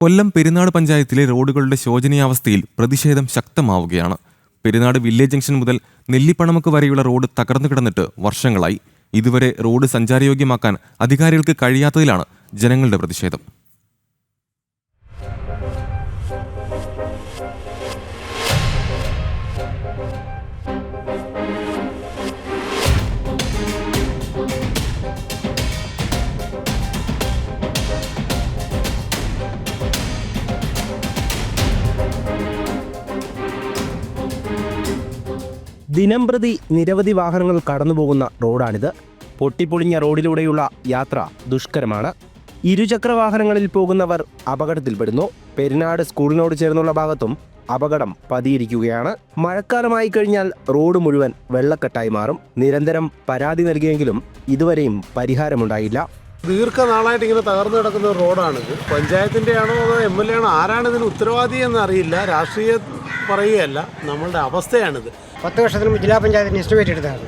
കൊല്ലം പെരുന്നാട് പഞ്ചായത്തിലെ റോഡുകളുടെ ശോചനീയാവസ്ഥയിൽ പ്രതിഷേധം ശക്തമാവുകയാണ്. പെരുന്നാട് വില്ലേജ് ജംഗ്ഷൻ മുതൽ നെല്ലിപ്പണമക്ക് വരെയുള്ള റോഡ് തകർന്നു കിടന്നിട്ട് വർഷങ്ങളായി. ഇതുവരെ റോഡ് സഞ്ചാരയോഗ്യമാക്കാൻ അധികാരികൾക്ക് കഴിയാത്തതിലാണ് ജനങ്ങളുടെ പ്രതിഷേധം. ദിനംപ്രതി നിരവധി വാഹനങ്ങൾ കടന്നുപോകുന്ന റോഡാണിത്. പൊട്ടിപ്പൊളിഞ്ഞ റോഡിലൂടെയുള്ള യാത്ര ദുഷ്കരമാണ്. ഇരുചക്ര വാഹനങ്ങളിൽ പോകുന്നവർ അപകടത്തിൽപ്പെടുന്നു. പെരിനാട് സ്കൂളിനോട് ചേർന്നുള്ള ഭാഗത്തും അപകടം പതിയിരിക്കുകയാണ്. മഴക്കാലമായി കഴിഞ്ഞാൽ റോഡ് മുഴുവൻ വെള്ളക്കെട്ടായി മാറും. നിരന്തരം പരാതി നൽകിയെങ്കിലും ഇതുവരെയും പരിഹാരമുണ്ടായില്ല. ദീർഘനാളായിട്ട് ഇങ്ങനെ തകർന്നു കിടക്കുന്ന റോഡാണിത്. പഞ്ചായത്തിന്റെ ആണോ അതോ എം എൽ എ ആണോ? ആരാണ് ഇതിന് ഉത്തരവാദി എന്നറിയില്ല. രാഷ്ട്രീയം പറയുകയല്ല നമ്മളുടെ അവസ്ഥയാണിത്. പത്ത് വർഷത്തിന് മുമ്പ് ജില്ലാ പഞ്ചായത്തിന് എസ്റ്റിമേറ്റ് എടുത്തതാണ്.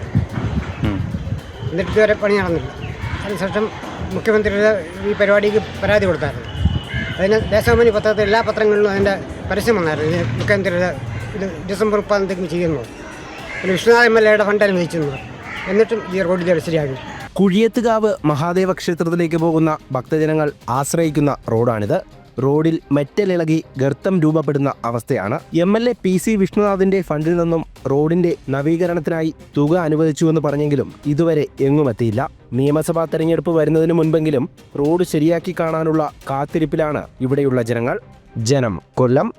എന്നിട്ട് ഇതുവരെ പണി നടന്നില്ല. അതിനുശേഷം മുഖ്യമന്ത്രിയുടെ ഈ പരിപാടിക്ക് പരാതി കൊടുത്തായിരുന്നു. അതിന് ദേശാഭിമാനി പത്രത്തിൽ എല്ലാ പത്രങ്ങളിലും അതിന്റെ പരസ്യം വന്നായിരുന്നു. ഇത് മുഖ്യമന്ത്രിയുടെ ഇത് ഡിസംബർ മുപ്പതാം ചെയ്യുന്നു. പിന്നെ വിഷ്ണുനാഥ് എം എൽ എയുടെ ഫണ്ട് അനുവദിച്ചിരുന്നു. എന്നിട്ടും ഈ റോഡ് ഇതുവരെ ശരിയാകില്ല കുഴിയത്തുകാവ് മഹാദേവ ക്ഷേത്രത്തിലേക്ക് പോകുന്ന ഭക്തജനങ്ങൾ ആശ്രയിക്കുന്ന റോഡാണിത്. റോഡിൽ മെറ്റലിളകി ഗർത്തം രൂപപ്പെടുന്ന അവസ്ഥയാണ്. M L A P C വിഷ്ണുനാഥിന്റെ ഫണ്ടിൽ നിന്നും റോഡിന്റെ നവീകരണത്തിനായി തുക അനുവദിച്ചുവെന്ന് പറഞ്ഞെങ്കിലും ഇതുവരെ എങ്ങുമെത്തിയില്ല. നിയമസഭാ തെരഞ്ഞെടുപ്പ് വരുന്നതിന് മുൻപെങ്കിലും റോഡ് ശരിയാക്കി കാണാനുള്ള കാത്തിരിപ്പിലാണ് ഇവിടെയുള്ള ജനങ്ങൾ. ജനം കൊല്ലം.